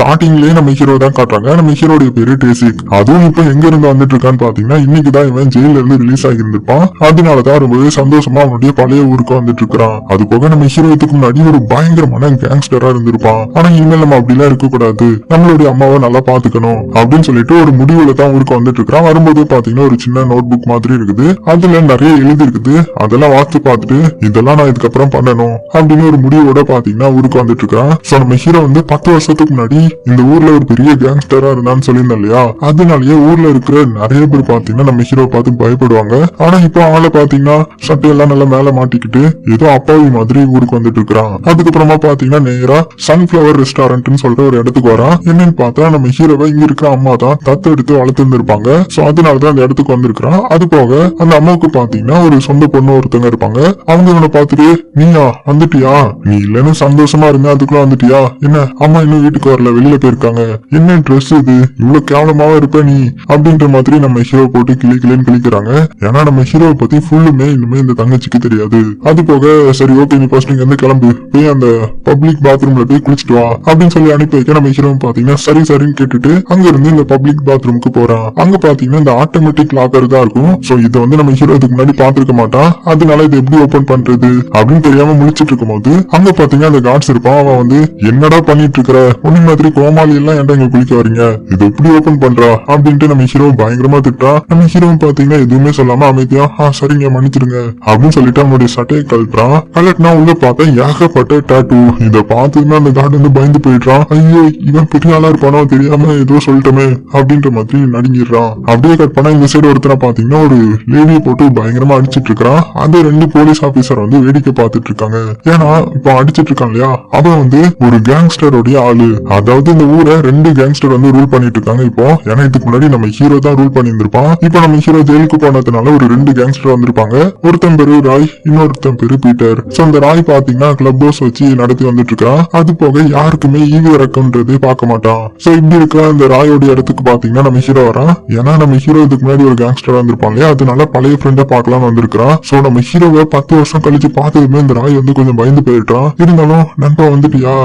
ஸ்டார்டிங்லயே நம்ம ஹீரோ தான் காட்டுறாங்க. நம்ம ஹீரோடைய பேரு டேசி அதுவும் இப்ப எங்க இருந்து வந்துட்டு இருக்கான்னு பாத்தீங்கன்னா இன்னைக்கு தான் இவன் ஜெயில இருந்து ரிலீஸ் ஆகியிருந்திருப்பான். அதனாலதான் ரொம்பவே சந்தோஷமா அவனுடைய பழைய ஊருக்கு வந்துட்டு இருக்கான் அது போக நம்ம ஹீரோத்துக்கு முன்னாடி ஒரு பயங்கரமான கேங்ஸ்டரா இருந்திருப்பான். ஆனா இனிமேல் நம்ம அப்படிலாம் இருக்க கூடாது நம்மளுடைய அம்மாவை நல்லா பாத்துக்கணும் அப்படின்னு சொல்லிட்டு ஒரு முடிவுல தான் ஊருக்கு வந்துட்டு இருக்கிறான். வரும்போது பாத்தீங்கன்னா ஒரு சின்ன நோட் புக் மாதிரி இருக்குது. அதுல நிறைய எழுதி இருக்குது அதெல்லாம் வாத்து பார்த்துட்டு இதெல்லாம் நான் இதுக்கப்புறம் பண்ணணும். அப்படின்னு ஒரு முடிவோட பாத்தீங்கன்னா ஊருக்கு வந்துட்டு இருக்கான் சோ நம்ம ஹீரோ வந்து பத்து வருஷத்துக்கு முன்னாடி இந்த ஊர்ல ஒரு பெரிய கேங்ஸ்டரா இருந்தான்னு சொல்லியிருந்தேன் இல்லையா? அதனாலயே ஊர்ல இருக்கிற நிறைய பேர் பாத்தீங்கன்னா நம்ம ஹீரோ பார்த்து பயப்படுவாங்க. ஆனா இப்போ ஆளை பாத்தீங்கன்னா சட்டையெல்லாம் நல்லா மேல மாட்டிக்கிட்டு ஏதோ அப்பாவி மாதிரி ஊருக்கு வந்துட்டு இருக்கிறான். அதுக்கப்புறமா பாத்தீங்கன்னா நேரா சன்ஃபிளவர் ரெஸ்டாரண்ட்னு சொல்ற ஒரு இடத்துக்கு வரான். என்னன்னு பார்த்தா நம்ம ஹீரோவை இங்க இருக்கிற அம்மா தான் தத்து எடுத்து வளர்த்துருந்துருப்பாங்க சோ அதனாலதான் அந்த இடத்துக்கு வந்திருக்கிறான். அது போக அந்த அம்மாவுக்கு பாத்தீங்கன்னா ஒரு சொந்த பொண்ணு ஒருத்தங்க இருப்பாங்க. அவங்க இவனை பார்த்துட்டு நீயா வந்துட்டியா? நீ இல்லன்னு சந்தோஷமா இருந்தா அதுக்குள்ள வந்துட்டியா? என்ன அம்மா இன்னும் வீட்டுக்கு வரல வெளியில போயிருக்காங்க. என்ன ட்ரெஸ் இது? இவ்வளவு கேவலமாவா இருப்ப நீ? அப்படின்ற மாதிரி நம்ம ஹீரோ போட்டு கிளி கிளின்னு கிளிக்கிறாங்க ஏன்னா நம்ம ஹீரோவை பத்தி ஃபுல்லுமே இன்னுமே இந்த தங்கச்சிக்கு தெரியாது. அது போக சரி ஓகே நீ ஃபர்ஸ்ட் இங்க இருந்து கிளம்பு. போய் அந்த பப்ளிக் பாத்ரூம்ல போய் குளிச்சுட்டு வா. அப்படின்னு சொல்லி அனுப்பி வைக்க நம்ம ஹீரோ பாத்தீங்கன்னா சரி சரின்னு கேட்டுட்டு அங்க இருந்து இந்த பப்ளிக் பாத்ரூமுக்கு போறான். அங்க பாத்தீங்கன்னா இந்த ஆட்டோமேட்டிக் லாக்கர் தான் இருக்கும். சோ இதை வந்து நம்ம ஹீரோ இதுக்கு முன்னாடி பாத்துருக்க மாட்டான். அதனால இது எப்படி ஓபன் பண்றது? அப்படின்னு தெரியாம முழிச்சிட்டு இருக்கும்போது அங்க பாத்தீங்கன்னா அந்த கார்ட்ஸ் இருப்பான். அவன் வந்து என்னடா பண்ணிட்டு இருக்கிற? உன்னை மாதிரி கோமாளி எல்லாம் ஏன்டா இங்க குளிக்க வரீங்க இது எப்படி ஓபன் பண்றா? அப்படின்ட்டு நம்ம ஹீரோ பயங்கரமா திட்டா நம்ம ஹீரோ பாத்தீங்கன்னா எதுவுமே சொல்லாம அமைதியா ஆ சரிங்க மன்னிச்சிருங்க. அப்படின்னு சொல்லிட்டு அவனுடைய சட்டையை கழட்டுறான் கழட்டினா உள்ள பார்த்தா ஏகப்பட்ட டாட்டூ இத பார்த்ததுமே அந்த கார்டு வந்து பயந்து போயிடுறான் ஐயோ இவன் பெரிய ஆளா இருப்பானோ தெரியாம ஏதோ சொல்லிட்டோமே அப்படின்ற மாதிரி நடுங்கிடுறான் அப்படியே கட் பண்ணா இந்த சைடு ஒருத்தனை பாத்தீங்கன்னா ஒரு லேடியை போட்டு பயங்கரமா அடிச்சிட்டு இருக்கிறான் அந்த ரெண்டு போலீஸ் ஆபீசர் வந்து வேடிக்கை பார்த்துட்டு இருக்காங்க. ஏன்னா இப்ப அடிச்சிட்டு இருக்கான் இல்லையா? அவன் வந்து ஒரு கேங்ஸ்டருடைய ஆளு. அதாவது இந்த ஊரை ரெண்டு கேங்ஸ்டர் வந்து ரூல் பண்ணிட்டு இருக்காங்க இப்போ. ஏன்னா இதுக்கு முன்னாடி நம்ம ஹீரோ தான் ரூல் பண்ணியிருந்திருப்பான். இப்போ நம்ம ஹீரோ ஜெயிலுக்கு போனதுனால ஒரு ரெண்டு கேங்ஸ்டர் வந்திருப்பாங்க. ஒருத்தன் பேரு ராய் இன்னொருத்தன் பேரு பீட்டர். சோ அந்த ராய் பாத்தீங்கன்னா கிளப் ஹவுஸ் வச்சு நடத்தி வந்துட்டு இருக்கான். அது போக யாருக்குமே ஈவி இறக்கம்ன்றது பார்க்க மாட்டான். சோ இப்படி இருக்க அந்த ராயோட இடத்துக்கு பாத்தீங்கன்னா நம்ம ஹீரோ வரான். ஏன்னா நம்ம ஹீரோ இதுக்கு முன்னாடி ஒரு கேங்ஸ்டர் வந்திருப்பாங்க இல்லையா? அதனால பழைய ஃப்ரெண்டை பார்க்கலாம் வந்திருக்கான் சோ நம்ம ஹீரோவை பத்து வருஷம் கழிச்சு பார்த்ததுமே இந்த ராய் வந்து கொஞ்சம் பயந்து போயிட்டான் இருந்தாலும் நண்பா வந்துட்டியா?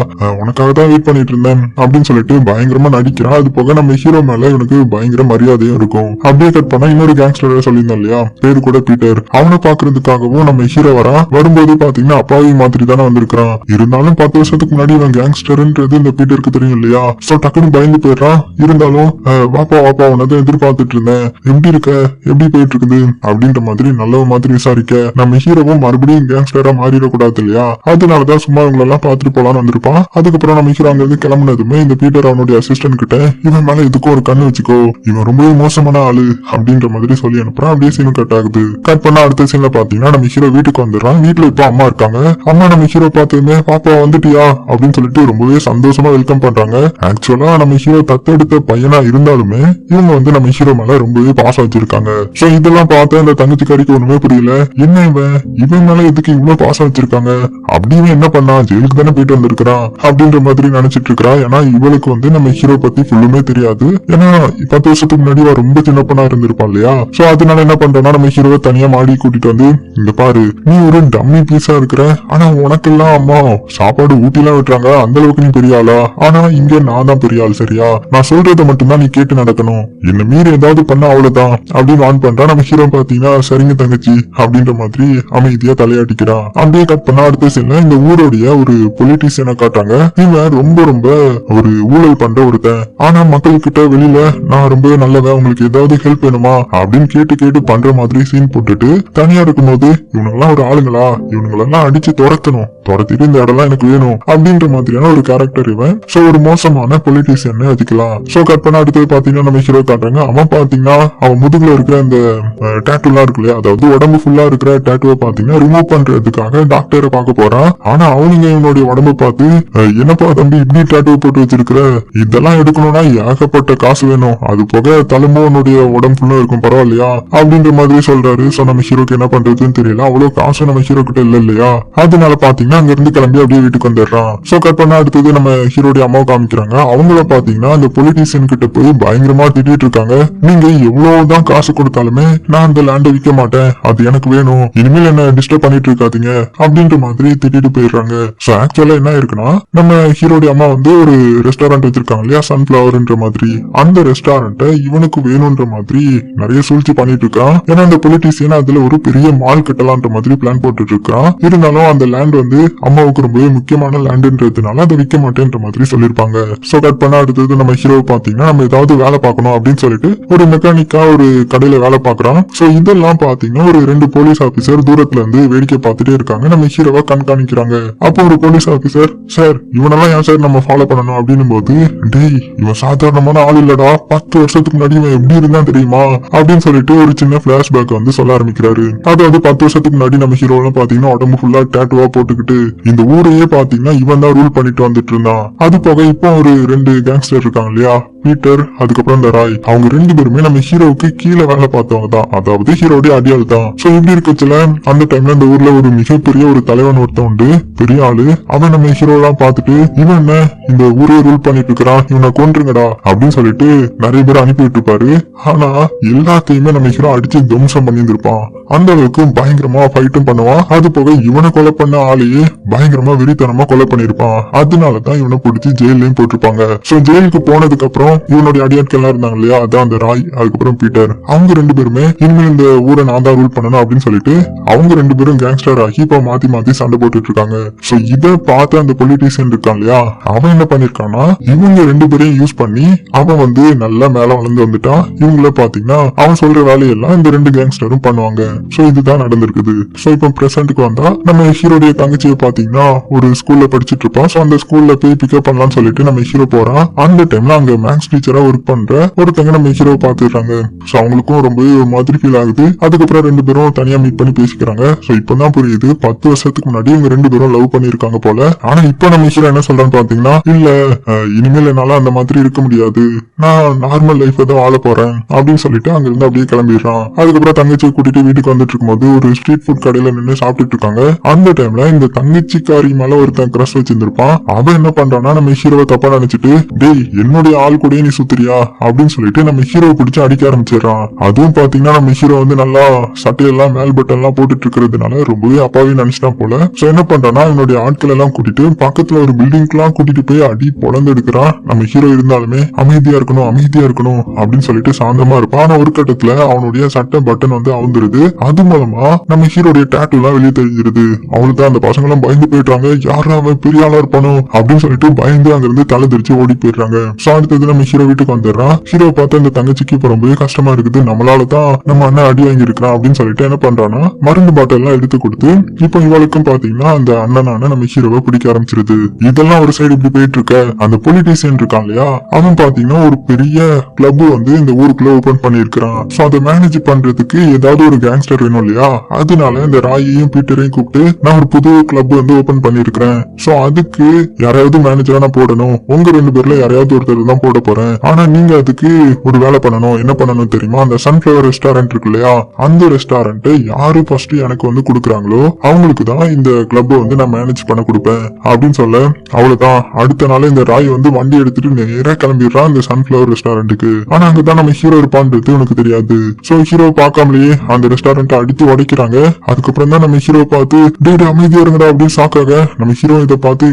உனக்காக தான் வெயிட் பண்ணிட்டு இருந்தேன். அப்படின்னு சொல்லிட்டு பயங்கரமா நடிக்கிறான் அது போக நம்ம ஹீரோ மேல இவனுக்கு பயங்கர மரியாதையும் இருக்கும். அப்படியே கட் பண்ணா இன்னொரு கேங்ஸ்டர் சொல்லியிருந்தோம் இல்லையா? பேரு கூட பீட்டர் அவனை பாக்குறதுக்காகவும் நம்ம ஹீரோ வரான் வரும்போது பாத்தீங்கன்னா அப்பாவி மாதிரி தானே வந்திருக்கான் இருந்தாலும் பத்து வருஷத்துக்கு முன்னாடி இவன் கேங்ஸ்டர்ன்றது இந்த பீட்டருக்கு தெரியும் இல்லையா? சோ டக்குன்னு பயந்து போயிடுறான் இருந்தாலும் அஹ், வாப்பா வாப்பா உனதான் எதிர்பார்த்துட்டு இருந்தேன். எப்படி இருக்க? எப்படி போயிட்டு இருக்குது அப்படின்ற மாதிரி நல்ல மாதிரி விசாரிக்க நம்ம ஹீரோவும் மறுபடியும் கேங்ஸ்டரா மாறிடக்கூடாது இல்லையா? அதனாலதான் சும்மா இவங்களெல்லாம் பாத்துட்டு போலான்னு வந்திருப்பான். அதுக்கப்புறம் நம்ம ஹீரோ அங்கிருந்து கிளம்புனதுமே இந்த பீட்டர் அவனுடைய அசிஸ்டன்ட் கிட்ட இவன் மேல எதுக்கும் ஒரு கண்ணு வச்சுக்கோ. இவன் ரொம்பவே மோசமான ஆளு அப்படின்ற மாதிரி சொல்லி அனுப்புறான். அப்படியே சீன் கட் ஆகுது. கட் பண்ண அடுத்த சீன்ல பாத்தீங்கன்னா நம்ம ஹீரோ வீட்டுக்கு வந்துடுறான். வீட்டுல இப்ப அம்மா இருக்காங்க. அம்மா நம்ம ஹீரோ பார்த்ததுமே பாப்பா வந்துட்டியா? அப்படின்னு சொல்லிட்டு ரொம்பவே சந்தோஷமா வெல்கம் பண்றாங்க. ஆக்சுவலா நம்ம ஹீரோ தத்தெடுத்த பையனா இருந்தாலுமே இவங்க வந்து நம்ம ஹீரோ மேல ரொம்பவே பாசம் வச்சிருக்காங்க. சோ இதெல்லாம் பார்த்த இந்த தங்கச்சிக்காரிக்கு ஒண்ணுமே புரியல. என்ன இவன்? இவன் மேல எதுக்கு இவ்வளவு பாசம் வச்சிருக்காங்க? அப்படி என்ன பண்ணா ஜெயிலுக்கு தானே போயிட்டு வந்திருக்கிறான் அப்படின்ற மாதிரி நினைச்சிட்டு இருக்கிறா. ஏன்னா இவளுக்கு வந்து நம்ம ஹீரோ பத்தி ஃபுல்லுமே தெரியாது. ஏன்னா பத்து வருஷத்துக்கு முன்னாடி அவ ரொம்ப சின்ன பொண்ணா இருந்திருப்பான் இல்லையா? சோ அதனால என்ன பண்றோம்னா நம்ம ஹீரோவை தனியா மாடி கூட்டிட்டு வந்து இந்த பாரு நீ ஒரு டம்மி பீஸா இருக்கிற ஆனா உனக்கெல்லாம் அம்மா சாப்பாடு ஊட்டிலாம் விட்டுறாங்க அந்த அளவுக்கு நீ பெரிய ஆளா? ஆனா இங்க நான் தான் பெரிய ஆள் சரியா? நான் சொல்றத மட்டும்தான் நீ கேட்டு நடக்கணும். என்ன மீறி ஏதாவது பண்ண அவ்வளவுதான் அப்படின்னு வான் பண்றா. நம்ம ஹீரோ பாத்தீங்கன்னா சரிங்க தங்கச்சி அப்படின்ற மாதிரி அமைதியா தலையாட்டிக்கிறான் அப்படியே கட் பண்ணா அடுத்த சீன்ல இந்த ஊருடைய ஒரு பொலிட்டீசியனை காட்டுறாங்க. இவன் ரொம்ப ரொம்ப ஒரு ஊழல் பண்ற ஒருத்தன். ஆனா மக்கள் கிட்ட வெளியில நான் ரொம்ப நல்லதா உங்களுக்கு ஏதாவது ஹெல்ப் வேணுமா? அப்படின்னு கேட்டு கேட்டு பண்ற மாதிரி சீன் போட்டுட்டு தனியா இருக்கும்போது இவனுங்கெல்லாம் ஒரு ஆளுங்களா? இவனுங்களெல்லாம் அடிச்சு துரத்தணும். துரத்திட்டு இந்த இடம்லாம் எனக்கு வேணும். அப்படின்ற மாதிரியான ஒரு கேரக்டர் இவன். சோ ஒரு மோசமான பொலிட்டீசியன் வச்சுக்கலாம். சோ கட் பண்ண அடுத்தது பாத்தீங்கன்னா நம்ம ஹீரோ காட்டுறாங்க. அவன் பாத்தீங்கன்னா அவன் முதுகுல இருக்கிற அந்த டேட்டூலாம் இருக்கு இல்லையா? அதாவது உடம்பு ஃபுல்லா இருக்கிற டேட்டூவை பாத்தீங்கன்னா ரிமூவ் பண்றதுக்காக டாக்டரை பார்க்க போறான். ஆனா அவனுங்க இவனுடைய உடம்பு பார்த்து என்னப்பா தம்பி இப்படி டேட்டூ போட்டு வச்சிருக்கிற? இதெல்லாம் எடுக்கணும்னா ஏகப்பட்ட காசு வேணும். அது போக தலைமும் உன்னுடைய உடம்பு இருக்கும் பரவாயில்லையா? அப்படின்ற மாதிரி சொல்றாரு. சோ நம்ம ஹீரோக்கு என்ன பண்றதுன்னு தெரியல. அவ்வளவு காசு நம்ம ஹீரோ கிட்ட இல்ல இல்லையா? அதனால பாத்தீங்கன்னா அங்க இருந்து கிளம்பி அப்படியே வீட்டுக்கு வந்துடுறான். சோ கட் பண்ணா அடுத்தது நம்ம ஹீரோடைய அம்மாவை காமிக்கிறாங்க. அவங்கள பாத்தீங்கன்னா அந்த பொலிட்டீஷியன் கிட்ட போய் பயங்கரமா திட்டிட்டு இருக்காங்க. நீங்க எவ்வளவுதான் காசு கொடுத்தாலுமே நான் அந்த லேண்டை விற்க மாட்டேன். அது எனக்கு வேணும். இனிமேல் என்ன டிஸ்டர்ப் பண்ணிட்டு இருக்காதீங்க. அப்படின்ற மாதிரி திட்டிட்டு போயிடுறாங்க. சோ ஆக்சுவலா என்ன இருக்குன்னா நம்ம ஹீரோடைய அம்மா வந்து ஒரு ரெஸ்டாரண்ட் வச்சிருக்காங்க இல்லையா? சன்ஃபிளவர்ன்ற மாதிரி. அந்த ரெஸ்டாரண்ட்டை இவனுக்கு வேணும்ன்ற மாதிரி நிறைய சூழ்ச்சி பண்ணிட்டு இருக்கான். ஏன்னா அந்த பொலிட்டீசியன் அதுல ஒரு பெரிய மால் கட்டலான்ற மாதிரி பிளான் போட்டுட்டு இருக்கான். இருந்தாலும் அந்த லேண்ட் வந்து அம்மாவுக்கு ரொம்பவே முக்கியமான லேண்டுன்றதுனால அதை விற்க மாட்டேன்ற மாதிரி சொல்லிருப்பாங்க ஸோ கட் பண்ண அடுத்தது நம்ம ஹீரோ பாத்தீங்கன்னா நம்ம ஏதாவது வேலை பார்க்கணும் அப்படின்னு சொல்லிட்டு ஒரு மெக்கானிக்கா ஒரு கடையில வேலை பார்க்கறான். சோ இதெல்லாம் பாத்தீங்கன்னா ஒரு ரெண்டு போலீஸ் ஆபீசர் தூரத்துல இருந்து வேடிக்கை பார்த்துட்டே இருக்காங்க. நம்ம ஹீரோவை கண்காணிக்கிறாங்க. அப்போ ஒரு போலீஸ் ஆபீசர் சார் இவனெல்லாம் ஏன் சார் நம்ம ஃபாலோ பண்ணணும் அப்படின்னும் போது டேய் இவன் சாதாரணமான ஆள் இல்லடா. பத்து வருஷத்துக்கு முன்னாடி இவன் எப்படி இருந்தான் தெரியுமா? அப்படின்னு சொல்லிட்டு ஒரு சின்ன பிளாஷ்பேக் வந்து சொல்ல ஆரம்பிக்கிறாரு. அதாவது பத்து வருஷத்துக்கு முன்னாடி நம்ம ஹீரோலாம் பாத்தீங்கன்னா உடம்பு ஃபுல்லா டேட்டுவா போட்டுக்கிட்டு இந்த ஊரையே பாத்தீங்கன்னா இவன் தான் ரூல் பண்ணிட்டு வந்துட்டு இருந்தான். அது போக இப்போ ஒரு ரெண்டு கேங்ஸ்டர் இருக்காங்க இல்லையா? பீட்டர் அதுக்கப்புறம் இந்த ராய். அவங்க ரெண்டு பேருமே நம்ம ஹீரோவுக்கு கீழே வேலை பார்த்தவங்க தான். அதாவது ஹீரோடைய அடியாள் தான். சோ இப்படி இருக்கச்சுல அந்த டைம்ல அந்த ஊர்ல ஒரு மிகப்பெரிய ஒரு தலைவன் ஒருத்தன் உண்டு. பெரிய ஆளு. அவன் நம்ம ஹீரோ எல்லாம் பார்த்துட்டு இவன் என்ன? இந்த ஊரே ரூல் பண்ணிட்டு இருக்கிறான். இவனை கொன்றுங்கடா. அப்படின்னு சொல்லிட்டு நிறைய பேர் அனுப்பி விட்டுருப்பாரு. ஆனா எல்லாத்தையுமே நம்ம ஹீரோ அடிச்சு துவம்சம் பண்ணியிருந்திருப்பான். அந்த அளவுக்கு பயங்கரமா ஃபைட்டும் பண்ணுவான். அது போக இவனை கொலை பண்ண ஆளையே பயங்கரமா வெறித்தனமா கொலை பண்ணிருப்பான் அதனாலதான் இவனை பிடிச்சி ஜெயிலையும் போட்டிருப்பாங்க. சோ ஜெயிலுக்கு போனதுக்கு அப்புறம் இவனுடைய அடியாட்கள் எல்லாம் இருந்தாங்க இல்லையா? அதான் அந்த ராய் அதுக்கப்புறம் பீட்டர். அவங்க ரெண்டு பேருமே இனிமேல் இந்த ஊரை நான் தான் ரூல் பண்ணணும் அப்படின்னு சொல்லிட்டு அவங்க ரெண்டு பேரும் கேங்ஸ்டர் ஆகி இப்ப மாத்தி மாத்தி சண்டை போட்டுட்டு இருக்காங்க. சோ இதை பார்த்து அந்த பொலிட்டீஷியன் இருக்கான் இல்லையா? அவன் என்ன பண்ணிருக்கான்னா இவங்க ரெண்டு பேரையும் யூஸ் பண்ணி அவன் வந்து நல்லா மேல வளர்ந்து வந்துட்டான். இவங்கள பாத்தீங்கன்னா அவன் சொல்ற வேலையெல்லாம் இந்த ரெண்டு கேங்ஸ்டரும் பண்ணுவாங்க. சோ இதுதான் நடந்திருக்குது. சோ இப்போ பிரசன்ட்டுக்கு வந்தா நம்ம ஹீரோடைய தங்கச்சியை பாத்தீங்கன்னா ஒரு ஸ்கூல்ல படிச்சிட்டு இருப்பான். சோ அந்த ஸ்கூல்ல போய் பிக்கப் பண்ணலாம்னு சொல்லிட்டு நம்ம ஹீரோ போறான். அந்த டைம்ல அங்க மேக்ஸ் டீச்சரா ஒர்க் பண்ற ஒருத்தங்க நம்ம ஹீரோ பாத்துடுறாங்க சோ அவங்களுக்கும் ரொம்பவே ஒரு மாதிரி ஃபீல் ஆகுது. அதுக்கப்புறம் ரெண்டு பேரும் தனியா மீட் பண்ணி பேசிக்கிறாங்க. சோ இப்பதான் புரியுது. பத்து வருஷத்துக்கு முன்னாடி இவங்க ரெண்டு பேரும் லவ் பண்ணிருக்காங்க போல. ஆனா இப்ப நம்ம ஹீரோ என்ன சொல்றான்னு பாத்தீங்கன்னா இல்ல இனிமேல் என்னால அந்த மாதிரி இருக்க முடியாது. நான் நார்மல் லைஃப் தான் வாழ போறேன். அப்படின்னு சொல்லிட்டு அங்க இருந்து அப்படியே கிளம்பிடுறான். அதுக்கப்புறம் தங்கச்சியை கூட்டிட்டு வீட்டுக்கு வந்துட்டு இருக்கும்போது ஒரு ஸ்ட்ரீட் ஃபுட் கடையில நின்று சாப்பிட்டுட்டு இருக்காங்க அந்த டைம்ல இந்த தங்கச்சிக்காரி மேல ஒருத்தன் கிரஷ் வச்சிருந்திருப்பான். அவன் என்ன பண்றான்னா நம்ம ஹீரோவை தப்பா நினைச்சிட்டு டேய் என்னுடைய ஆள் கூடயே நீ சுத்துறியா? அப்படின்னு சொல்லிட்டு நம்ம ஹீரோவை பிடிச்சு அடிக்க ஆரம்பிச்சிடுறான். அதுவும் பாத்தீங்கன்னா நம்ம ஹீரோ வந்து நல்லா சட்டையெல்லாம் மேல் பட்டன் எல்லாம் போட்டுட்டு இருக்கிறதுனால ரொம்பவே அப்பாவே நினைச்சிட்டான் போல. சோ என்ன பண்றான்னா அவனுடைய ஆட்கள் எல்லாம் கூட்டிட்டு பக்கத்துல ஒரு பில்டிங்க்கு எல்லாம் கூட்டிட்டு போய் அடி பொழந்து எடுக்கிறான். நம்ம ஹீரோ இருந்தாலுமே அமைதியா இருக்கணும் அமைதியா இருக்கணும் அப்படின்னு சொல்லிட்டு சாந்தமா இருப்பான். ஆனா ஒரு கட்டத்துல அவனுடைய சட்டை பட்டன் வந்து அவுந்துருது. அது மூலமா நம்ம ஹீரோடைய டேட்டு எல்லாம் வெளியே தெரிஞ்சிருது தான் அந்த பசங்க எல்லாம் பயந்து போயிட்டாங்க யாரும் அவன் பெரிய ஆளா இருப்பானோ அப்படின்னு சொல்லிட்டு பயந்து அங்க இருந்து தலை தெரிச்சு ஓடி போயிடுறாங்க. சோ அடுத்தது நம்ம ஹீரோ வீட்டுக்கு வந்துடுறான். ஹீரோ பார்த்து அந்த தங்கச்சிக்கு இப்ப ரொம்பவே கஷ்டமா இருக்குது. நம்மளால தான் நம்ம அண்ணன் அடி வாங்கி இருக்கிறான் அப்படின்னு சொல்லிட்டு என்ன பண்றான்னா மருந்து பாட்டில் எல்லாம் எடுத்து கொடுத்து இப்போ இவளுக்கும் பாத்தீங்கன்னா அந்த அண்ணனான நம்ம ஹீரோவை பிடிக்க ஆரம்பிச்சிருது. இதெல்லாம் ஒரு சைடு இப்படி போயிட்டு இருக்க. அந்த பொலிட்டீசியன் இருக்கான் இல்லையா? அவன் பாத்தீங்கன்னா ஒரு பெரிய கிளப் வந்து இந்த ஊருக்குள்ள ஓபன் பண்ணிருக்கிறான் சோ அதை மேனேஜ் பண்றதுக்கு ஏதாவது ஒரு கேங்ஸ்டர் வேணும் இல்லையா? அதனால இந்த ராயையும் பீட்டரையும் கூப்பிட்டு நான் ஒரு புது கிளப் வந்து ஓபன் பண்ணிருக்கிறேன் சோ அதுக்கு யாரையாவது மேனேஜரா நான் போடணும். உங்க ரெண்டு பேர்ல யாரையாவது ஒருத்தர் தான் போட போறேன். ஆனா நீங்க அதுக்கு ஒரு வேலை பண்ணணும். என்ன பண்ணணும் தெரியுமா? அந்த சன்ஃபிளவர் ரெஸ்டாரண்ட் இருக்கு இல்லையா? அந்த ரெஸ்டாரண்ட் யாரு ஃபர்ஸ்ட் எனக்கு வந்து கொடுக்குறாங்களோ அவங்களுக்கு தான் இந்த கிளப் வந்து நான் மேனேஜ் பண்ண கொடுப்பேன். அப்படின்னு சொல்ல அவ்வளவுதான். அடுத்த நாள் இந்த ராய் வந்து வண்டி எடுத்துட்டு நேரா கிளம்பிடுறான் இந்த சன்ஃபிளவர் ரெஸ்டாரண்ட்டுக்கு ஆனா அங்கதான் நம்ம ஹீரோ இருப்பான்றது உனக்கு தெரியாது. சோ ஹீரோ பார்க்காமலேயே அந்த ரெஸ்டாரண்ட் அடித்து உடைக்கிறாங்க. அதுக்கப்புறம் தான் நம்ம ஹீரோ பார்த்து டேய் அமைதியா இருங்கடா அப்படின்னு சாக்காக நம்ம ஹீரோ இதை பார்த்து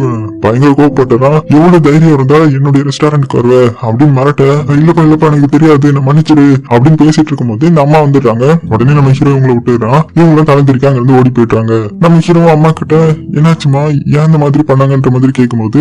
பயங்கர கோவப்பட்டுறான் எவ்வளவு தைரியம் இருந்தா என்னுடைய ரெஸ்டாரண்ட்க்கு வருவ அப்படின்னு மிரட்ட இல்லப்பா இல்லப்பா எனக்கு தெரியாது என்ன மன்னிச்சிடு அப்படின்னு பேசிட்டு இருக்கும்போது இந்த அம்மா வந்துடுறாங்க. உடனே நம்ம ஹீரோ இவங்களை விட்டுறான் இவங்களும் தலை அங்க இருந்து ஓடி போயிட்டாங்க நம்ம ஹீரோ அம்மா கிட்ட என்னாச்சுமா ஏன் இந்த மாதிரி பண்ணாங்கன்ற மாதிரி கேட்கும்போது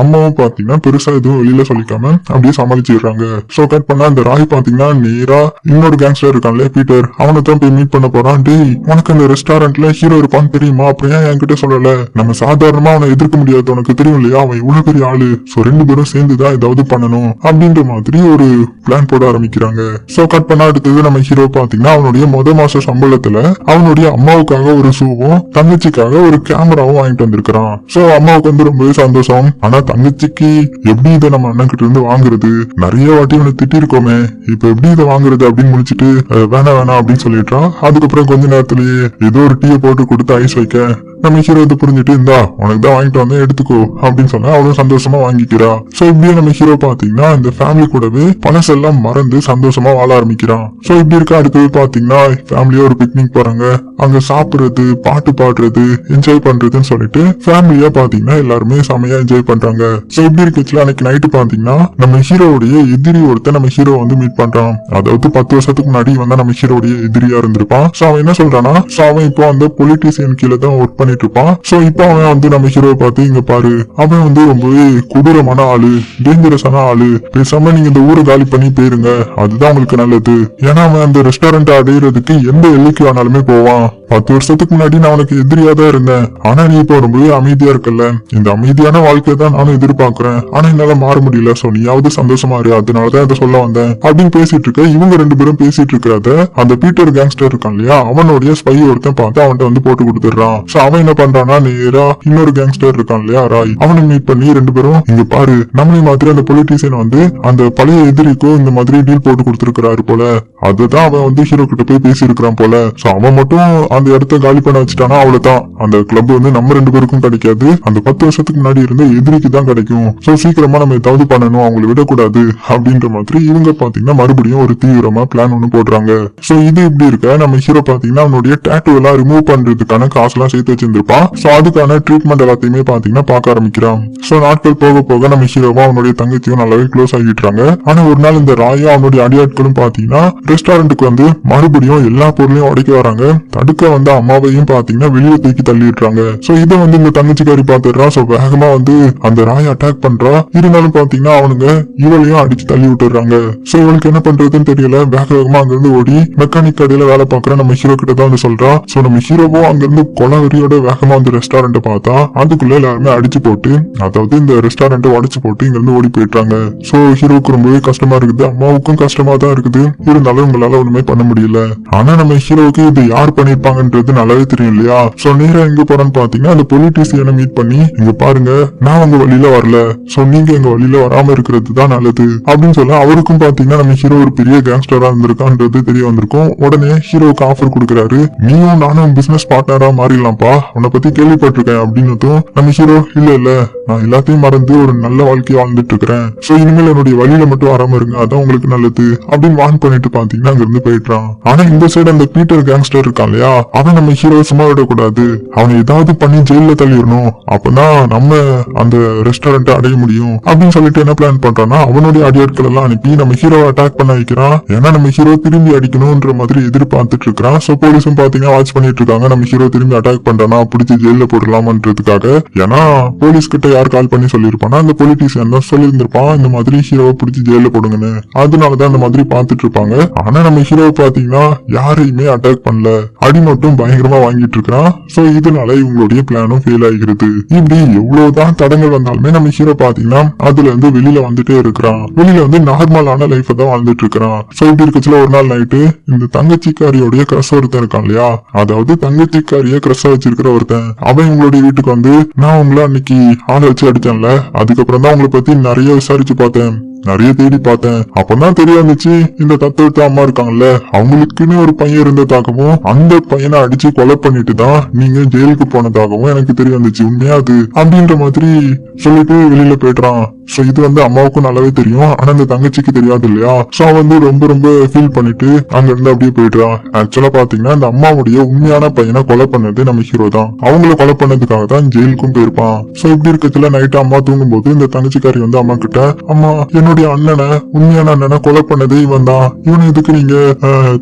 அம்மாவும் பாத்தீங்கன்னா பெருசா எதுவும் வெளியில சொல்லிக்காம அப்படியே சமாளிச்சிடுறாங்க. சோ கட் பண்ணா அந்த ராய் பாத்தீங்கன்னா நேரா இன்னொரு கேங்ஸ்டர் இருக்கான்ல பீட்டர் அவனை தான் போய் மீட் பண்ண போறான். டேய் உனக்கு அந்த ரெஸ்டாரண்ட்ல ஹீரோ இருப்பான்னு தெரியுமா? அப்புறம் ஏன் என்கிட்ட சொல்லல? நம்ம சாதாரணமா அவனை எதிர்க்க முடியாது. உனக்கு தெரியும் இல்லையா? அவன் இவ்வளவு பெரிய ஆளு. சோ ரெண்டு பேரும் சேர்ந்துதான் ஏதாவது பண்ணணும். அப்படின்ற மாதிரி ஒரு பிளான் போட ஆரம்பிக்கிறாங்க. சோ கட் பண்ணா அடுத்தது நம்ம ஹீரோ பாத்தீங்கன்னா அவனுடைய முத மாச சம்பளத்துல அவனுடைய அம்மாவுக்காக ஒரு ஷூவும் தங்கச்சிக்காக ஒரு கேமராவும் வாங்கிட்டு வந்திருக்கிறான். சோ அம்மாவுக்கு வந்து ரொம்பவே சந்தோஷம். ஆனா தங்கச்சிக்கு எப்படி இதை நம்ம அண்ணன் கிட்ட இருந்து வாங்குறது? நிறைய வாட்டி இவனை திட்டிருக்கோமே. இப்ப எப்படி இதை வாங்குறது அப்படின்னு முடிச்சிட்டு வேணா வேணாம் வேணாம் அப்படின்னு சொல்லிட்டான் அதுக்கப்புறம் கொஞ்ச நேரத்திலேயே ஏதோ ஒரு டீயை போட்டு கொடுத்து ஐஸ் வைக்க. நம்ம ஹீரோ இதை புரிஞ்சுட்டு இந்தா உனக்கு தான் வாங்கிட்டு வந்தேன் எடுத்துக்கோ அப்படின்னு சொன்னா அவளும் சந்தோஷமா வாங்கிக்கிறா. சோ இப்படியே நம்ம ஹீரோ பாத்தீங்கன்னா இந்த ஃபேமிலி கூடவே பழசெல்லாம் மறந்து சந்தோஷமா வாழ ஆரம்பிக்கிறான். சோ இப்படி இருக்க அடுத்தது பாத்தீங்கன்னா ஃபேமிலியா ஒரு பிக்னிக் போறாங்க. அங்க சாப்பிடுறது பாட்டு பாடுறது என்ஜாய் பண்றதுன்னு சொல்லிட்டு ஃபேமிலியா பாத்தீங்கன்னா எல்லாருமே செமையா என்ஜாய் பண்றாங்க. சோ இப்படி இருக்கச்சுல அன்னைக்கு நைட்டு பாத்தீங்கன்னா நம்ம ஹீரோவுடைய எதிரி ஒருத்தன் நம்ம ஹீரோ வந்து மீட் பண்றான். அதாவது பத்து வருஷத்துக்கு முன்னாடி இவன் தான் நம்ம ஹீரோடைய எதிரியா இருந்திருப்பான். சோ அவன் என்ன சொல்றானா சோ அவன் இப்போ அந்த பொலிட்டீசியன் கீழே தான் ஒர்க் பண்ணிட்டு இருப்பான் சோ இப்போ அவன் வந்து நம்ம ஹீரோ பார்த்து இங்க பாரு அவன் வந்து ரொம்பவே கொடூரமான ஆளு டேஞ்சரஸான ஆளு. பேசாம நீங்க இந்த ஊரை காலி பண்ணி போயிருங்க. அதுதான் உங்களுக்கு நல்லது. ஏன்னா அவன் அந்த ரெஸ்டாரண்ட் அடையிறதுக்கு எந்த எல்லைக்கு ஆனாலுமே போவான். பத்து வருஷத்துக்கு முன்னாடி நான் உனக்கு எதிரியா தான் இருந்தேன். ஆனா நீ இப்போ ரொம்பவே அமைதியா இருக்கல இந்த அமைதியான வாழ்க்கை தான் நானும் எதிர்பார்க்கிறேன். ஆனா என்னால மாற முடியல. சோ நீயாவது சந்தோஷமா இரு. அதனாலதான் இதை சொல்ல வந்தேன். அப்படின்னு பேசிட்டு இருக்க இவங்க ரெண்டு பேரும் பேசிட்டு இருக்கிறத அந்த பீட்டர் கேங்ஸ்டர் இருக்கான் இல்லையா? அவனுடைய ஸ்பை ஒருத்தன் பார்த்து அவன்கிட்ட வந்து போட்டு கொடுத்துடுறான். சோ அவன் என்ன பண்றான்னா நேரா இன்னொரு கேங்ஸ்டர் இருக்கான் இல்லையா ராய். அவனை மீட் பண்ணி ரெண்டு பேரும் இங்க பாரு நம்மளே மாதிரி அந்த பொலிட்டீசியன் வந்து அந்த பழைய எதிரிக்கும் இந்த மாதிரி டீல் போட்டு கொடுத்துருக்காரு போல. அதுதான் அவன் வந்து ஹீரோ கிட்ட போய் பேசி இருக்கிறான் போல. சோ அவன் மட்டும் அந்த இடத்த காலி பண்ண வச்சுட்டானா அவ்வளவுதான். அந்த கிளப் வந்து நம்ம ரெண்டு பேருக்கும் கிடைக்காது. அந்த பத்து வருஷத்துக்கு முன்னாடி இருந்த எதிரிக்கு தான் கிடைக்கும். சோ சீக்கிரமா நம்ம ஏதாவது பண்ணணும் அவங்களை விடக்கூடாது. அப்படின்ற மாதிரி இவங்க பாத்தீங்கன்னா மறுபடியும் ஒரு தீவிரமா பிளான் ஒண்ணு போடுறாங்க. சோ இது இப்படி இருக்க நம்ம ஹீரோ பாத்தீங்கன்னா அவனுடைய டேட்டூ எல்லாம் ரிமூவ் பண்றதுக்கான காசு எல்லாம் சேர்த்து வச்சிருந்திருப்பான் சோ அதுக்கான ட்ரீட்மெண்ட் எல்லாத்தையுமே பாத்தீங்கன்னா பார்க்க ஆரம்பிக்கிறான். சோ நாட்கள் போக போக நம்ம ஹீரோவா அவனுடைய தங்கச்சியும் நல்லாவே க்ளோஸ் ஆகிட்டாங்க ஆனா ஒரு நாள் இந்த ராயா அவனுடைய அடியாட்களும் பாத்தீங்கன்னா ரெஸ்டாரண்ட்டுக்கு வந்து மறுபடியும் எல்லா பொருளையும் உடைக்க வராங்க. தடுக்க வந்த அம்மாவையும் பாத்தீங்கன்னா வெளியே தூக்கி தள்ளிடுறாங்க. சோ இதை வந்து இந்த தங்கச்சிக்காரி பாத்துடுறா. சோ வேகமா வந்து அந்த ராய் அட்டாக் பண்றா. இருந்தாலும் பாத்தீங்கன்னா அவனுங்க இவளையும் அடிச்சு தள்ளி விட்டுறாங்க சோ இவளுக்கு என்ன பண்றதுன்னு தெரியல. வேக வேகமா அங்கிருந்து ஓடி மெக்கானிக் கடையில வேலை பாக்குற நம்ம ஹீரோ கிட்ட தான் வந்து சொல்றா. சோ நம்ம ஹீரோவும் அங்கிருந்து கொலவெறியோட வேகமா வந்து ரெஸ்டாரண்ட்டை பார்த்தா அதுக்குள்ள எல்லாருமே அடிச்சு போட்டு அதாவது இந்த ரெஸ்டாரண்ட்டை உடச்சு போட்டு இங்க இருந்து ஓடி போயிட்டாங்க சோ ஹீரோக்கு ரொம்பவே கஷ்டமா இருக்குது. அம்மாவுக்கும் கஷ்டமா தான் இருக்குது. இருந்தாலும் உங்களால ஒண்ணுமே பண்ண முடியல. ஆனா நம்ம ஹீரோவுக்கு இது யார் பண்ணிருப்பாங்கன்றது நல்லாவே தெரியும் இல்லையா? சோ நேரா எங்க போறான்னு பாத்தீங்கன்னா அந்த பொலிட்டீசியனை மீட் பண்ணி இங்க பாருங்க நான் உங்க வழியில வரல. சோ நீங்க எங்க வழியில வராம இருக்கிறது தான் நல்லது. அப்படின்னு சொல்ல அவருக்கும் பாத்தீங்கன்னா நம்ம ஹீரோ ஒரு பெரிய கேங்ஸ்டரா இருந்திருக்கான்றது தெரிய வந்திருக்கும். உடனே ஹீரோவுக்கு ஆஃபர் கொடுக்குறாரு. நீயும் நானும் பிசினஸ் பார்ட்னரா மாறிடலாம்ப்பா. உன்னை பத்தி கேள்விப்பட்டிருக்கேன் அப்படின்னதும் நம்ம ஹீரோ இல்ல இல்ல. நான் எல்லாத்தையும் மறந்து ஒரு நல்ல வாழ்க்கையை வாழ்ந்துட்டு இருக்கிறேன். சோ இனிமேல் என்னுடைய வழியில மட்டும் வராம இருங்க. அதான் உங்களுக்கு நல்லது. அப்படின்னு வான் பண்ணிட்டு பாத்தீங்கன்னா அங்க இருந்து போயிட்டான் ஆனா இந்த சைடு அந்த பீட்டர் கேங்ஸ்டர் இருக்கான் இல்லையா? அவன் நம்ம ஹீரோ சும்மா விடக்கூடாது. அவனை ஏதாவது பண்ணி ஜெயில தள்ளிடணும். அப்பதான் நம்ம அந்த ரெஸ்டாரண்ட் அடைய முடியும். அப்படின்னு சொல்லிட்டு என்ன பிளான் பண்றான்னா அவனுடைய அடியாட்கள் எல்லாம் அனுப்பி நம்ம ஹீரோ அட்டாக் பண்ண வைக்கிறான். ஏன்னா நம்ம ஹீரோ திரும்பி அடிக்கணும்ன்ற மாதிரி எதிர்பார்த்துட்டு இருக்கிறான். சோ போலீஸும் பாத்தீங்கன்னா வாட்ச் பண்ணிட்டு இருக்காங்க. நம்ம ஹீரோ திரும்பி அட்டாக் பண்றானா நான் பிடிச்சி ஜெயில போடலாமன்றதுக்காக. ஏன்னா போலீஸ் கிட்ட யார் கால் பண்ணி சொல்லியிருப்பானா? அந்த பொலிட்டீஷியன் தான் சொல்லியிருந்திருப்பான் இந்த மாதிரி ஹீரோவை பிடிச்சி ஜெயில போடுங்கன்னு. அதனாலதான் இந்த மாதிரி பார்த்துட்டு இருப்பாங்க. ஆனா நம்ம ஹீரோ பாத்தீங்கன்னா யாரையுமே அட்டாக் பண்ணல. அடி மட்டும் பயங்கரமா வாங்கிட்டு இருக்கிறான். சோ இதனால இவங்களுடைய பிளானும் ஃபெயில் ஆகிறது இப்படி எவ்வளவுதான் தடங்கள் வந்தாலுமே நம்ம ஹீரோ பாத்தீங்கன்னா அதுல இருந்து வெளியில வந்துட்டே இருக்கிறான். வெளியில வந்து நார்மலான லைஃப் தான் வாழ்ந்துட்டு இருக்கிறான். சோ இப்படி இருக்கச்சுல ஒரு நாள் நைட்டு இந்த தங்கச்சிக்காரியோடைய கிரஸ் ஒருத்தன் இருக்கான் இல்லையா? அதாவது தங்கச்சிக்காரிய கிரஸ் வச்சிருக்கிற ஒருத்தன். அவன் உங்களுடைய வீட்டுக்கு வந்து நான் உங்களை அன்னைக்கு ஆளை வச்சு அடிச்சேன்ல. அதுக்கப்புறம் தான் உங்களை பத்தி நிறைய விசாரிச்சு பார்த்தேன். நிறைய தேடி பார்த்தேன். அப்பதான் தெரிய வந்துச்சு இந்த தத்தெடுத்த அம்மா இருக்காங்கல்ல. அவங்களுக்குன்னு ஒரு பையன் இருந்ததாகவும் அந்த பையனை அடிச்சு கொலை பண்ணிட்டு தான் நீங்க ஜெயிலுக்கு போனதாகவும் எனக்கு தெரிய வந்துச்சு. உண்மையா அது? அப்படின்ற மாதிரி சொல்லிட்டு வெளியில போயிடுறான். சோ இது வந்து அம்மாவுக்கும் நல்லாவே தெரியும். ஆனா அந்த தங்கச்சிக்கு தெரியாது இல்லையா? சோ அவன் வந்து ரொம்ப ரொம்ப ஃபீல் பண்ணிட்டு அங்க இருந்து அப்படியே போயிடுறான் ஆக்சுவலா பாத்தீங்கன்னா அந்த அம்மாவுடைய உண்மையான பையனை கொலை பண்ணது நம்ம ஹீரோ தான். அவங்கள கொலை பண்ணதுக்காக தான் ஜெயிலுக்கும் போயிருப்பான். சோ இப்படி இருக்கத்துல நைட்டு அம்மா தூங்கும்போது இந்த தங்கச்சிக்காரி வந்து அம்மா கிட்ட அம்மா என்னுடைய அண்ணனை உண்மையான அண்ணனை கொலை பண்ணது இவன் தான். இவனை எதுக்கு நீங்க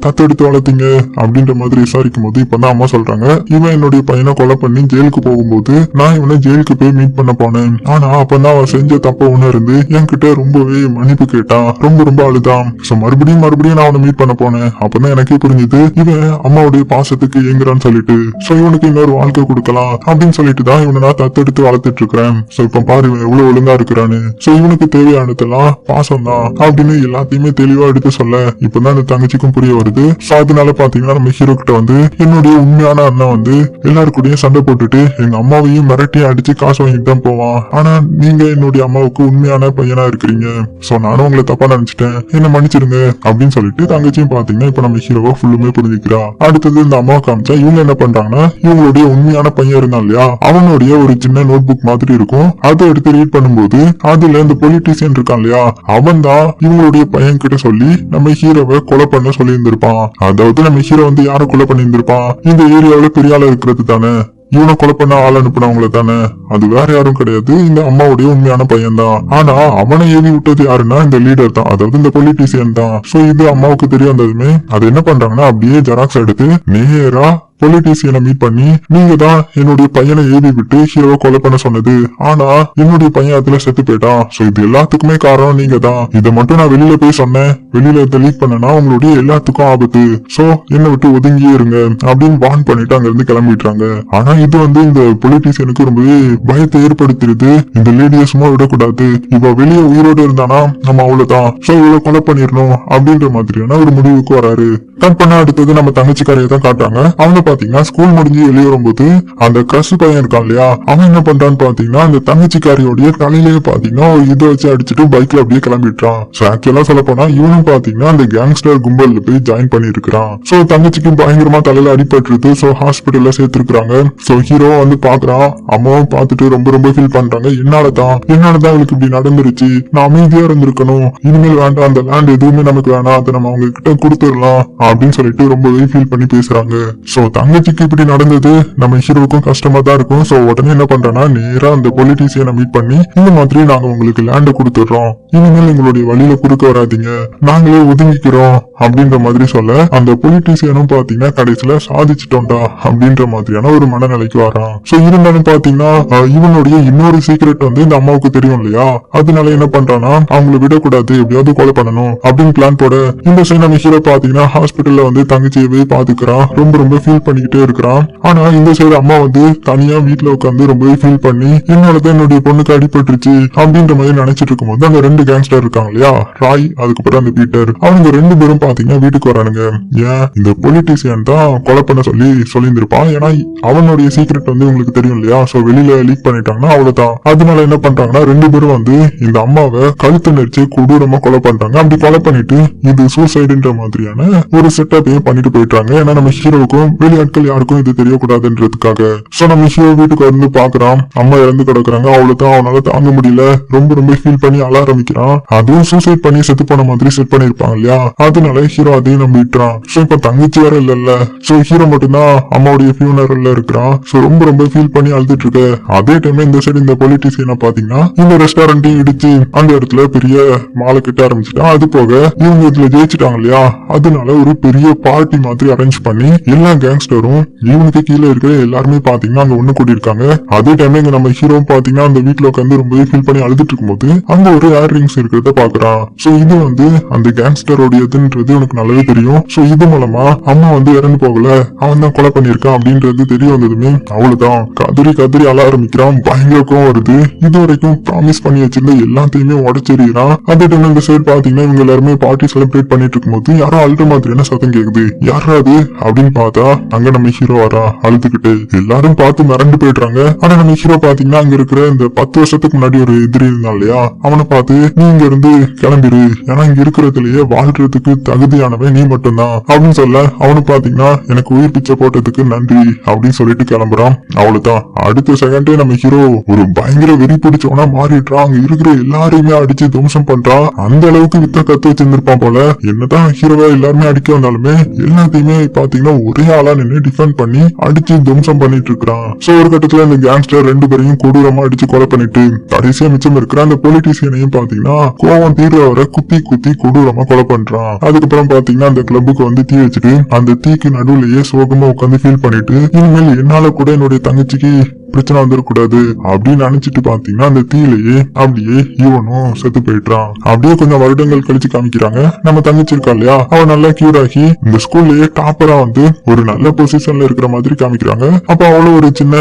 தத்தெடுத்து வளர்த்தீங்க? அப்படின்ற மாதிரி விசாரிக்கும் போது இப்பதான் அம்மா சொல்றாங்க இவன் என்னுடைய பையனை கொலை பண்ணி ஜெயிலுக்கு போகும்போது நான் இவனை ஜெயிலுக்கு போய் மீட் பண்ண போனேன். ஆனா அப்பதான் அவன் செஞ்ச தப்ப உணர்ந்து என்கிட்ட ரொம்பவே மன்னிப்பு கேட்டான் ரொம்ப ரொம்ப அழுதான் சோ மறுபடியும் மறுபடியும் நான் அவனை மீட் பண்ண போனேன். அப்பதான் எனக்கே புரிஞ்சுது இவன் அம்மாவுடைய பாசத்துக்கு ஏங்குறான்னு சொல்லிட்டு சோ இவனுக்கு இன்னொரு வாழ்க்கை கொடுக்கலாம் அப்படின்னு சொல்லிட்டு தான் இவனை நான் தத்தெடுத்து வளர்த்துட்டு இருக்கிறேன். சோ இப்ப பாரு இவன் எவ்வளவு ஒழுங்கா இருக்கிறான்னு. சோ இவனுக்கு தேவையானதெல்லாம் பாசம் தான் அப்படின்னு எல்லாத்தையுமே தெளிவா எடுத்து சொல்ல இப்பதான் அந்த தங்கச்சிக்கும் புரிய வருது. சோ அதனால பாத்தீங்கன்னா நம்ம ஹீரோ கிட்ட வந்து என்னுடைய உண்மையான அண்ணன் வந்து எல்லாரு கூடயும் சண்டை போட்டுட்டு எங்க அம்மாவையும் மிரட்டி அடிச்சு காசு வாங்கிட்டு தான் போவான். ஆனா நீங்க என்னுடைய அம்மாவுக்கு உண்மையான பையனா இருக்கிறீங்க. சோ நானும் உங்களை தப்பா நினைச்சிட்டேன். என்ன மன்னிச்சிருங்க அப்படின்னு சொல்லிட்டு தங்கச்சியும் பாத்தீங்கன்னா இப்ப நம்ம ஹீரோவை ஃபுல்லுமே புரிஞ்சுக்கிறா. அடுத்தது இந்த அம்மா காமிச்சா இவங்க என்ன பண்றாங்கன்னா இவங்களுடைய உண்மையான பையன் இருந்தான் இல்லையா? அவனுடைய ஒரு சின்ன நோட் புக் மாதிரி இருக்கும். அதை எடுத்து ரீட் பண்ணும்போது அதுல இந்த பொலிட்டீசியன் இருக்கான் இல்லையா? அவன் தான் இவங்களுடைய பையன் கிட்ட சொல்லி நம்ம ஹீரோவை கொலை பண்ண சொல்லி இருந்திருப்பான் அதாவது நம்ம ஹீரோ வந்து யாரை கொலை பண்ணியிருந்திருப்பான்? இந்த ஏரியாவில பெரிய ஆளா இருக்கிறது தானே? இவனை கொலை பண்ண ஆள் அனுப்புனவங்கள தானே? அது வேற யாரும் கிடையாது. இந்த அம்மாவுடைய உண்மையான பையன் தான் ஆனா அவனை ஏவி விட்டது யாருன்னா இந்த லீடர் தான். அதாவது இந்த பொலிட்டீசியன் தான். சோ இது அம்மாவுக்கு தெரிய வந்ததுமே அது என்ன பண்றாங்கன்னா அப்படியே ஜெராக்ஸ் எடுத்து நேரா பொலிட்டீசியனை மீட் பண்ணி நீங்க தான் என்னுடைய பையனை ஏவி விட்டு ஹீரோவை கொலை பண்ண சொன்னது. ஆனா என்னுடைய பையன் அதுல செத்து போயிட்டான். சோ இது எல்லாத்துக்குமே காரணம் நீங்க தான் இதை மட்டும் நான் வெளியில போய் சொன்னேன். வெளியில இதை லீக் பண்ணனா உங்களுடைய எல்லாத்துக்கும் ஆபத்து. சோ என்னை விட்டு ஒதுங்கியே இருங்க அப்படின்னு வான் பண்ணிட்டு அங்க இருந்து கிளம்பிட்டாங்க ஆனா இது வந்து இந்த பொலிட்டீசியனுக்கு ரொம்பவே பயத்தை ஏற்படுத்திடுது. இந்த லேடிய சும்மா விடக்கூடாது. இவ வெளியே உயிரோடு இருந்தானா? நம்ம அவ்வளவுதான். சோ இவ்வளவு கொலை பண்ணிடணும் அப்படின்ற மாதிரியான ஒரு முடிவுக்கு வராரு. கட் பண்ண அடுத்தது நம்ம தங்கச்சிக்காரையை தான் காட்டுறாங்க. அவங்க பாத்தீங்கன்னா ஸ்கூல் முடிஞ்சு வெளியே வரும்போது அந்த கிரஷ் பையன் இருக்கான் இல்லையா அவன் என்ன பண்றான்னு பாத்தீங்கன்னா அந்த தங்கச்சிக்காரியோடைய தலையிலேயே பாத்தீங்கன்னா ஒரு இதை வச்சு அடிச்சுட்டு பைக்ல அப்படியே கிளம்பிட்டான் சோ ஆக்சுவலா சொல்ல போனா இவனும் பாத்தீங்கன்னா அந்த கேங்ஸ்டர் கும்பல்ல போய் ஜாயின் பண்ணிருக்கிறான் சோ தங்கச்சிக்கு பயங்கரமா தலையில அடிபட்டுருது சோ ஹாஸ்பிட்டல்ல சேர்த்திருக்காங்க சோ ஹீரோ வந்து பாக்குறான். அம்மாவும் பார்த்துட்டு ரொம்ப ரொம்ப ஃபீல் பண்றாங்க. என்னாலதான் என்னாலதான் அவளுக்கு இப்படி நடந்துருச்சு. நான் அமைதியா இருந்திருக்கணும். இனிமேல் வேண்டாம் அந்த லேண்ட் எதுவுமே நமக்கு வேணாம். அதை நம்ம அவங்க கிட்ட கொடுத்துடலாம் அப்படின்னு சொல்லிட்டு ரொம்பவே ஃபீல் பண்ணி பேசுறாங்க. சோ தங்கச்சிக்கு இப்படி நடந்தது. நம்ம ஹீரோவுக்கும் கஷ்டமா தான் இருக்கும். சோ உடனே என்ன பண்றேன்னா நேரா அந்த பொலிட்டீசியனை மீட் பண்ணி இந்த மாதிரி நாங்க உங்களுக்கு லேண்ட் கொடுத்துடுறோம். இனிமேல் எங்களுடைய வழியில குறுக்க வராதீங்க. நாங்களே ஒதுங்கிக்கிறோம். அப்படின்ற மாதிரி சொல்ல அந்த பொலிட்டீசியனும் பாத்தீங்கன்னா கடைசியில சாதிச்சிட்டோம்டா அப்படின்ற மாதிரியான ஒரு மனநிலைக்கு வரான். சோ இருந்தாலும் பாத்தீங்கன்னா இவனுடைய இன்னொரு சீக்ரெட் வந்து இந்த அம்மாவுக்கு தெரியும் இல்லையா? அதனால என்ன பண்றானா அவங்கள விடக்கூடாது எப்படியாவது கொலை பண்ணணும் அப்படின்னு பிளான் போட இந்த சைடு நம்ம ஹீரோ பாத்தீங்கன்னா ஹாஸ்பிட்டல்ல வந்து தங்கச்சியவே பாத்துக்கிறான். ரொம்ப ரொம்ப ஃபீல் பண்ணிக்கிட்டே இருக்கிறான். ஆனா இந்த சைடு அம்மா வந்து தனியா வீட்டுல உட்காந்து ரொம்பவே ஃபீல் பண்ணி என்னாலதான் என்னுடைய பொண்ணுக்கு அடிபட்டுருச்சு அப்படின்ற மாதிரி நினைச்சிட்டு இருக்கும்போது அந்த ரெண்டு கேங்ஸ்டர் இருக்காங்க இல்லையா? ராய் அதுக்கப்புறம் அந்த பீட்டர். அவங்க ரெண்டு பேரும் பாத்தீங்கன்னா வீட்டுக்கு வரானுங்க. ஏன்? இந்த பொலிட்டீசியன் தான் கொலை பண்ண சொல்லி சொல்லியிருந்திருப்பான். ஏன்னா அவனுடைய சீக்ரெட் வந்து உங்களுக்கு தெரியும் இல்லையா? சோ வெளியில லீக் பண்ணிட்டாங்கன்னா அவ்வளவுதான். அதனால என்ன பண்றாங்கன்னா ரெண்டு பேரும் வந்து இந்த அம்மாவை கழுத்து நெரிச்சு கொடூரமா கொலை பண்றாங்க. அப்படி கொலை பண்ணிட்டு இது சூசைடுன்ற மாதிரியான ஒரு செட்டப்பையும் பண்ணிட்டு போயிட்டாங்க. ஏன்னா நம்ம ஹீரோவுக்கும் வெளி ஆட்கள் யாருக்கும் இது தெரியக்கூடாதுன்றதுக்காக. சோ நம்ம ஹீரோ வீட்டுக்கு வந்து பாக்குறான். அம்மா இறந்து கிடக்குறாங்க. அவ்வளவுதான் அவனால தாங்க முடியல. ரொம்ப ரொம்ப ஃபீல் பண்ணி அழ ஆரம்பிக்கிறான். அதுவும் சூசைட் பண்ணி செத்து போன மாதிரி செட் பண்ணிருப்பாங்க இல்லையா? அதனால ஹீரோ அதையும் நம்பிட்டுறான் சோ இப்ப தங்கச்சி வேற இல்லல்ல சோ ஹீரோ மட்டும்தான் அம்மாவுடைய ஃபியூனரல்ல இருக்கிறான். சோ ரொம்ப ரொம்ப ஃபீல் பண்ணி அழுதுட்டு இருக்க அதே டைம் இந்த சைடு இந்த பொலிட்டிஷியனை பாத்தீங்கன்னா இந்த ரெஸ்டாரண்ட்டையும் இடிச்சு அந்த இடத்துல பெரிய மாலை கட்ட ஆரம்பிச்சுட்டான். அது போக இவங்க இதுல ஜெயிச்சிட்டாங்க இல்லையா? அதனால ஒரு பெரிய பார்ட்டி மாதிரி அரேஞ்ச் பண்ணி எல்லா கேங்ஸ்டரும் இவனுக்கு கீழே இருக்கிற எல்லாருமே பாத்தீங்கன்னா அங்க ஒண்ணு கூட்டியிருக்காங்க அதே டைம் இங்க நம்ம ஹீரோ பாத்தீங்கன்னா அந்த வீட்டுல உட்காந்து ரொம்பவே ஃபீல் பண்ணி அழுதுட்டு இருக்கும்போது அங்க ஒரு ஏர் ரிங்ஸ் இருக்கிறத பாக்குறான். சோ இது வந்து அந்த கேங்ஸ்டரோடையதுன்றது உனக்கு நல்லாவே தெரியும். சோ இது மூலமா அம்மா வந்து இறந்து போகல. அவன் தான் கொலை பண்ணிருக்கான் அப்படின்றது தெரிய வந்ததுமே அவ்வளவுதான் கதறி கதறி அழ ஆரம்பிக்கிறான். பயங்கர கோவம் வருது. இது வரைக்கும் ப்ராமிஸ் பண்ணி வச்சிருந்த எல்லாத்தையுமே உடச்செறியறான் அதே டைம் இந்த சைடு பாத்தீங்கன்னா இவங்க எல்லாருமே பார்ட்டி செலிப்ரேட் பண்ணிட்டு இருக்கும்போது யாரோ அழுற மாதிரியான சத்தம் கேக்குது? யாராவது அப்படின்னு பார்த்தா அங்க நம்ம ஹீரோ வரா அழுதுகிட்டு. எல்லாரும் பார்த்து மிரண்டு போயிடுறாங்க. ஆனா நம்ம ஹீரோ பாத்தீங்கன்னா அங்க இருக்கிற இந்த பத்து வருஷத்துக்கு முன்னாடி ஒரு எதிரி இருந்தான் இல்லையா? அவனை பார்த்து நீ இங்க இருந்து கிளம்பிடு ஏன்னா இங்க இருக்கிறதுலயே வாழ்றதுக்கு தகுதியானவன் நீ மட்டும்தான். அப்படின்னு சொல்ல அவனு பாத்தீங்கன்னா எனக்கு உயிர் பிச்சை போட்டதுக்கு நன்றி. அப்படின்னு சொல்லிட்டு கிளம்புறான். அவ்வளவுதான். அடுத்த செகண்டே நம்ம ஹீரோ ஒரு பயங்கர வெறி பிடிச்சவனா மாறிடுறான். அங்க இருக்கிற எல்லாரையுமே அடிச்சு துவம்சம் பண்றான். அந்த அளவுக்கு வித்த கத்து வச்சிருந்திருப்பான் போல. என்னதான் ஹீரோவா எல்லாருமே அடிக்க வந்தாலுமே எல்லாத்தையுமே பாத்தீங்கன்னா ஒரே ஆளா நின்னு டிஃபெண்ட் பண்ணி அடிச்சு துவம்சம் பண்ணிட்டு இருக்கிறான். சோ ஒரு கட்டத்துல இந்த கேங்ஸ்டர் ரெண்டு பேரையும் கொடூரமா அடிச்சு கொலை பண்ணிட்டு கடைசியா மிச்சம் இருக்கிற அந்த பொலிட்டீசியனையும் பாத்தீங்கன்னா கோவம் தீர்ற வர குத்தி குத்தி கொடூரமா கொலை பண்றான். அதுக்கப்புறம் பாத்தீங்கன்னா அந்த கிளப்புக்கு வந்து தீ வச்சுட்டு அந்த தீக்கு நடுவுலயே சோகமா உட்காந்து ஃபீல் பண்ணிட்டு இனிமேல் என்னால கூட என்னுடைய தங்கச்சிக்கு பிரச்சனை வந்துடக்கூடாது அப்படின்னு நினைச்சிட்டு பாத்தீங்கன்னா அந்த தீயிலேயே அப்படியே இவனும் செத்து போயிட்டான் அப்படியே கொஞ்சம் வருடங்கள் கழிச்சு காமிக்கிறாங்க. நம்ம தங்கச்சி இருக்கா இல்லையா? அவன் நல்லா கியூர் ஆகி இந்த ஸ்கூல்லயே டாப்பரா வந்து ஒரு நல்ல பொசிஷன்ல இருக்கிற மாதிரி காமிக்கிறாங்க. அப்ப அவளும் ஒரு சின்ன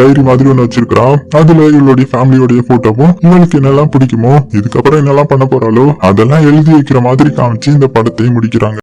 டைரி மாதிரி ஒண்ணு வச்சிருக்கிறான் அதுல இவளுடைய ஃபேமிலியோடைய போட்டோவும் இவளுக்கு என்னெல்லாம் பிடிக்குமோ இதுக்கப்புறம் என்னெல்லாம் பண்ண போறாளோ அதெல்லாம் எழுதி வைக்கிற மாதிரி காமிச்சு இந்த படத்தை முடிக்கிறாங்க.